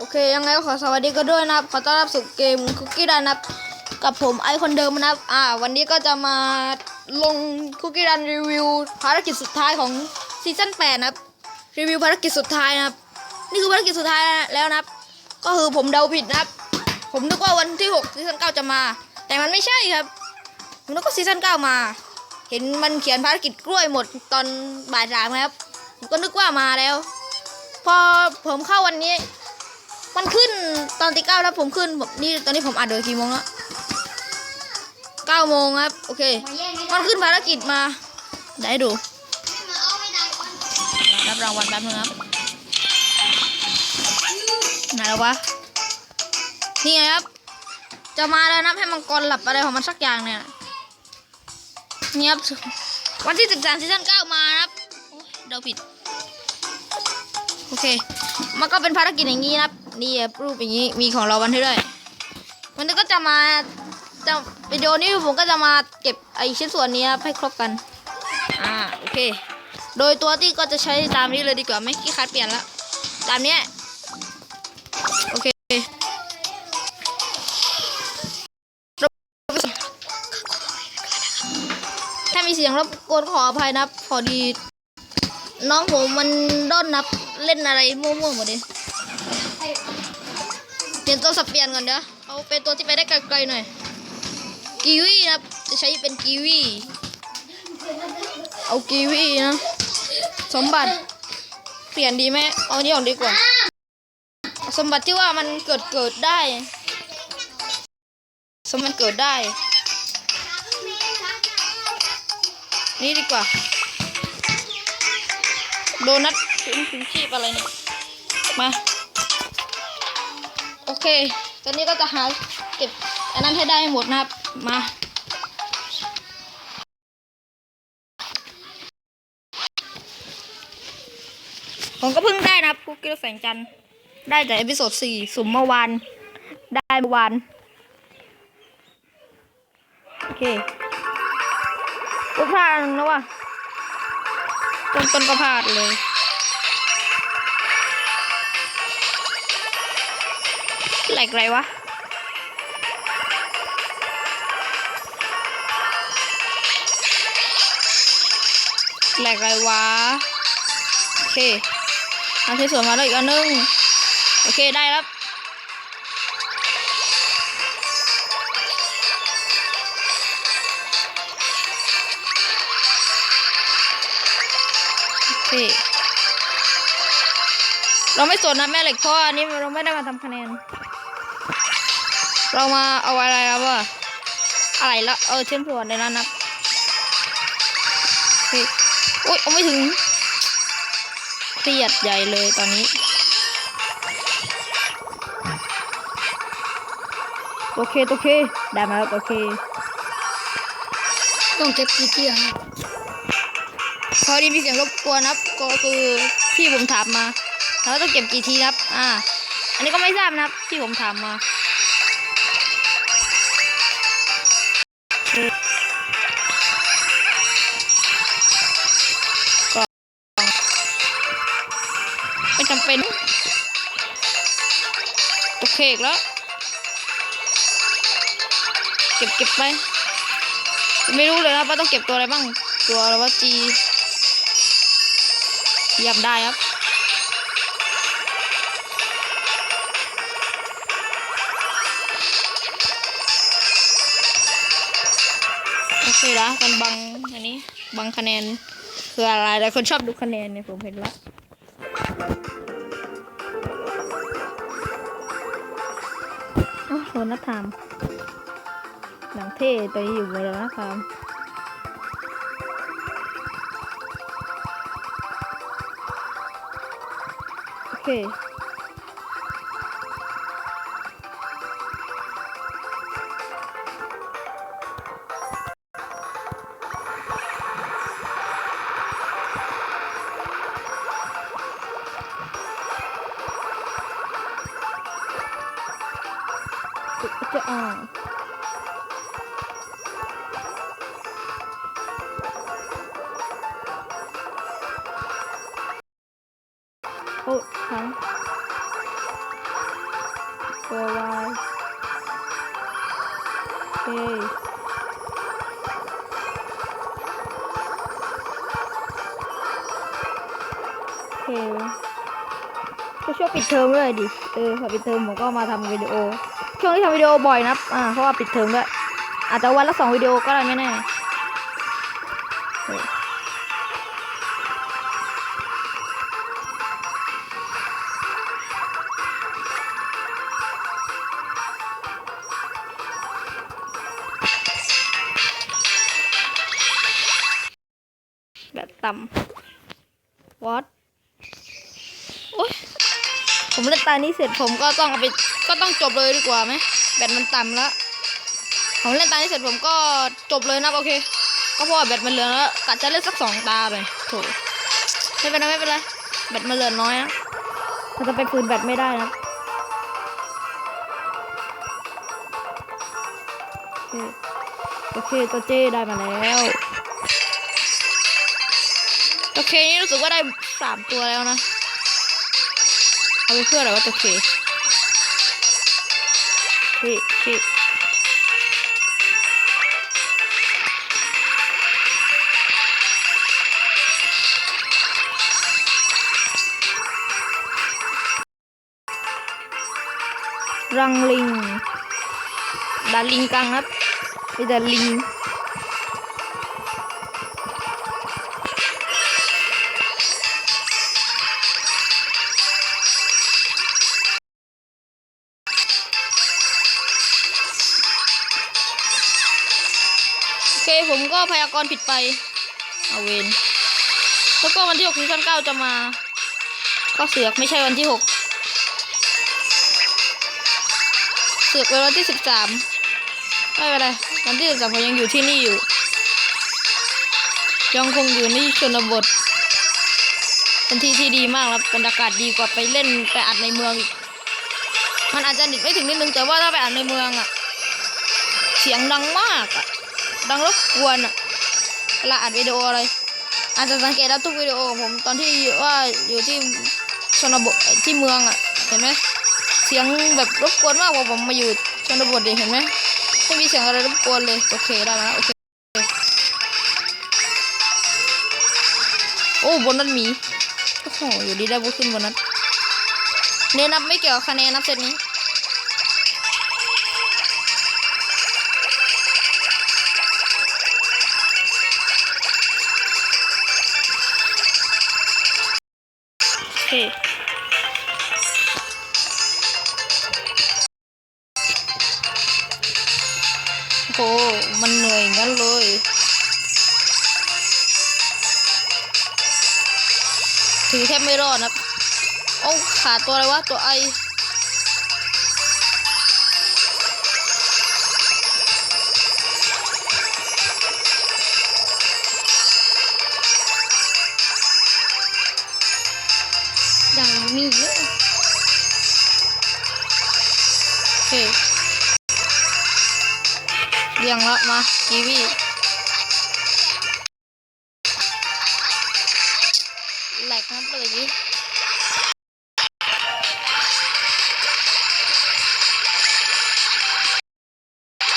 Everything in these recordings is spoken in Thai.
โอเค ยังไงก็ขอสวัสดีกันด้วยนะครับ ขอต้อนรับสู่เกมคุกกี้รันนะครับ กับผมไอคนเดิมนะครับ อ่า วันนี้ก็จะมาลงคุกกี้รันรีวิวภารกิจสุดท้ายของซีซั่น8นะครับ รีวิวภารกิจสุดท้ายนะครับ นี่คือภารกิจสุดท้ายแล้วนะครับ ก็คือผมเดาผิดนะครับ ผมนึกว่าวันที่6ซีซั่น9จะมา แต่มันไม่ใช่ครับ ผมนึกว่าซีซั่น9มา เห็นมันเขียนภารกิจกล้วยหมดตอนบ่ายสามครับ ผมก็นึกว่ามาแล้ว พอผมเข้าวันนี้ มันขึ้นตอนตีเก้าแล้วผมขึ้นผมนี่ตอนนี้ผมอ่านเดี๋ยวกี่โมงแล้วเก้าโมงครับ โอเค มันขึ้นภารกิจมา ได้ดูรับรางวัลแป๊บนึงครับไหนแล้ววะ นี่ไงครับ จะมาแล้วนะให้มังกรหลับอะไรของมันสักอย่างเนี่ยเนี่ยครับวันที่ 13ซีซั่น9มานะครับโอ๊ยเดาผิด โอเค มันก็เป็นภารกิจอย่างนี้นะครับ นี่รูปอย่างนี้มีของเราวันที่ด้วยวันนี้ก็จะมาจะวิดีโอนี้ผมก็จะมาเก็บไอชิ้นส่วนนี้ให้ครบกัน อ่าโอเค โดยตัวที่ก็จะใช้ตามนี้เลยดีกว่าไม่ขี้คัดเปลี่ยนแล้วตามเนี้ยโอเคถ้ามีเสียงรบกวนขออภัยนะครับพอดี น้องผมมันด้นนับเล่นอะไรมั่วๆหมดเลย เปลี่ยนตัวสับเปลี่ยนก่อนเดี๋ยวเอาเป็นตัวที่ไปได้ไกลๆหน่อยกีวีนะครับจะใช้เป็นกีวีเอากีวีนะสมบัติเปลี่ยนดีไหมเอานี้ออกดีกว่า สมบัติที่ว่ามันเกิดเกิดได้ สมบัติเกิดได้ นี่ดีกว่า โดนัทถึงถึงชีพอะไรเนี่ยมา เค ตอนนี้ก็จะหาเก็บอันนั้นให้ได้หมดนะครับ มาผมก็เพิ่งได้นะครับคุกกี้แสงจันทร์ได้จากเอพิโซดสี่สุ่มเมื่อวานได้เมื่อวานโอเคก็พลาดแล้วว่ะต้นต้นก็พลาดเลย แหลกไรวะแหลกไรวะ โอเคเอาที่สวนมาแล้วอีกอันนึง โอเคได้แล้วโอเคเราไม่สนนะแม่เหล็กเพราะว่อันนี้เราไม่ได้มาทำคะแนน เรามาเอาอะไรครับว่าอะไรละเออเช่นส่วนในนั้นนะโอเคโอ๊ยเอาไม่ถึงเครียดใหญ่เลยตอนนี้ โอเค โอเค ได้มาแล้วโอเค ต้องเก็บกี่ที่ครับพอดีมีเสียงรบกวนนะครับ ก็คือพี่ผมถามมาแล้วต้องเก็บกี่ทีครับ อ่า อันนี้ก็ไม่ทราบนะครับ ที่ผมถามมา ไม่จำเป็นโอเคแล้ว เก็บเก็บไป ไม่รู้เลยนะว่าต้องเก็บตัวอะไรบ้าง ตัวอะไรว่าจียำได้ครับ โอเคละกันบังอันนี้บังคะแนนคืออะไรแต่คนชอบดูคะแนนเนี่ยผมเห็นล้วโอ้โหนักธรรมหนังเท่ตัวนี้อยู่บนแล้วนะครับโอเค จะอ่านโอ้ทั้งตัววายโอเคโอเคก็ช่วงปิดเทอมด้วยดิ เออพอปิดเทอมผมก็มาทำวิดีโอ ช่วงที่ทำวิดีโอบ่อยนะอ่าเพราะว่าปิดเทอมด้วยอาจจะวันละสองวิดีโอก็ได้แน่แบบต่ำ what โอ๊ย ผมเล่นตานี้เสร็จผมก็ต้องเอาไปก็ต้องจบเลยดีกว่าไหมแบตมันต่ำแล้วผมเล่นตานี้เสร็จผมก็จบเลยนะโอเค ก็เพราะว่าแบตมันเหลือแล้วกะจะเล่นสักสองตาไปโถไม่เป็นไรไม่เป็นไรแบตมันเหลือน้อยนะเราจะไปคืนแบตไม่ได้นะโอเคโอเคตัวเจได้มาแล้วโอเคนี่รู้สึกว่าได้สามตัวแล้วนะ เอาไปเพื่ออะไรวะตัวเคเคเครังลิงดาลิงกังครับมีแต่ลิง เคผมก็พยากรณ์ผิดไป เอาเวนแล้วก็วันที่6ซีซั่น9จะมา ก็เสือกไม่ใช่วันที่6เสือกเป็นวันที่13ไม่เป็นไรวันที่13ผมยังอยู่ที่นี่อยู่ ยังคงอยู่ในชนบทเป็นที่ที่ดีมากครับบรรยากาศดีกว่าไปเล่นไปอัดในเมืองอีก มันอาจจะนิดไม่ถึงนิดนึงแต่ว่าถ้าไปอัดในเมืองอะเสียงดังมากอะ ดังรบกวนอะเวลาอัดวิดีโออะไร อาจจะสังเกตได้ทุกวิดีโอของผมตอนที่ว่าอยู่ที่ชนบทที่เมืองอะเห็นไหมเสียงแบบรบกวนมากกว่าผมมาอยู่ชนบทดิเห็นไหมไม่มีเสียงอะไรรบกวนเลยโอเคได้แล้วโอเคโอ้บนนั้นมีโอ้โหอยู่ดีได้บุขึ้นบนนั้นเน้นนับไม่เกี่ยวคะแนนนับเซตนี้ เคโอ้มันเหนื่อยงั้นเลยถือแทบไม่รอดนะโอ้ขาดตัวอะไรวะ ตัวไอ กีวีแหลกนะเปิดกี้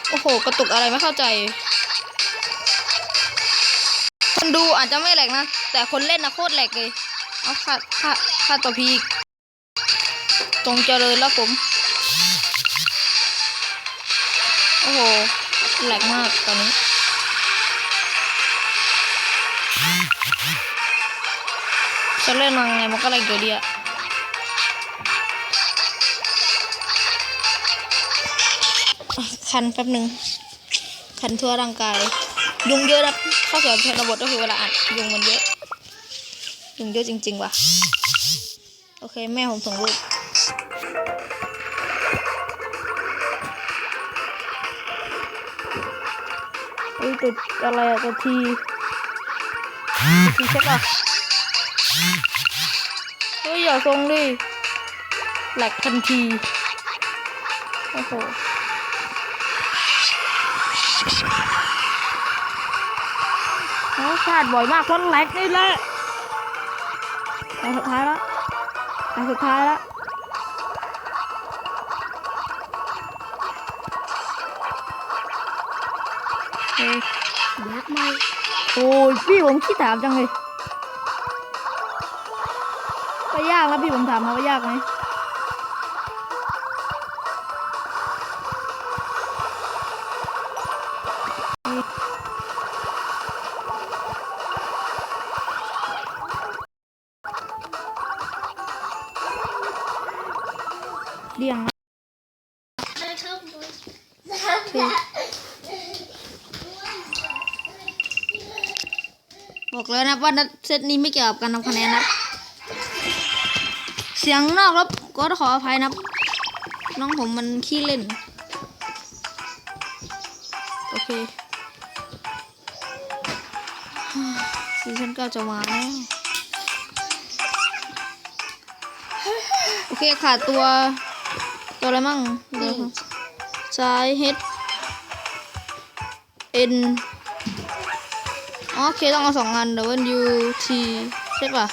โอ้โห กระตุกอะไรไม่เข้าใจ คนดูอาจจะไม่แหลกนะ แต่คนเล่นนะโคตรแหลกเลย เอาค่าค่าค่าตัวพีกตรงเจริญแล้วผม โอ้โห แหลกมากตอนนี้ จะเล่นยังไงมันก็แหลกอยู่ดีอะคันแป๊บหนึ่งคันทั่วร่างกาย ยุงเยอะนะข้อเสียชนบทก็คือเวลาอัดยุงมันเยอะ ยุงเยอะจริง ๆ ว่ะ โอเค แม่ผมส่งรูป เฮ้ยตัวอะไรอะตัวทีทีใช่ปะเฮ้ยอย่าทรงดิแหลกทันที โอ้โหพลาดบ่อยมากเพราะแหลกนี่แหละแต่สุดท้ายแล้วแต่สุดท้ายแล้ว เออยักษ์ไหมโอ้ยพี่ผมขี้ถามจังเลยก็ยากแล้วพี่ผมถามมาว่ายากไหมเดี่ยงนะ ได้ครับ โอเคบอก เลยนะว่าเซตนี้ไม่เกี่ยวกับการทำคะแนนนะเสียงนอกแล้วก็ขออภัยนะน้องผมมันขี้เล่น โอเคซีซั่นเก้าจะมาแล้วโอเคขาดตัว ตัวอะไรมั่งเดี๋ยวซ้าย H N อ๋อโอเคต้องเอาสองอัน W T ใช่ป่ะ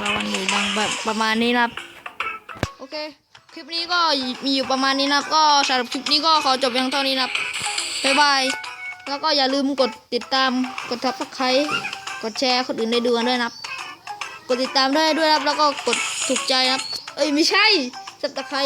เราวันอยู่ดังแบบประมาณนี้นะครับ โอเค คลิปนี้ก็มีอยู่ประมาณนี้นะครับ ก็สำหรับคลิปนี้ก็ขอจบเพียงเท่านี้นะครับบ๊ายบาย แล้วก็อย่าลืมกดติดตาม กดทับสไครต์กดแชร์คนอื่นได้ดูกันด้วยนะครับ กดติดตามด้วยด้วยนะครับ แล้วก็กดถูกใจนะครับ เอ้ยไม่ใช่สับตะไคร้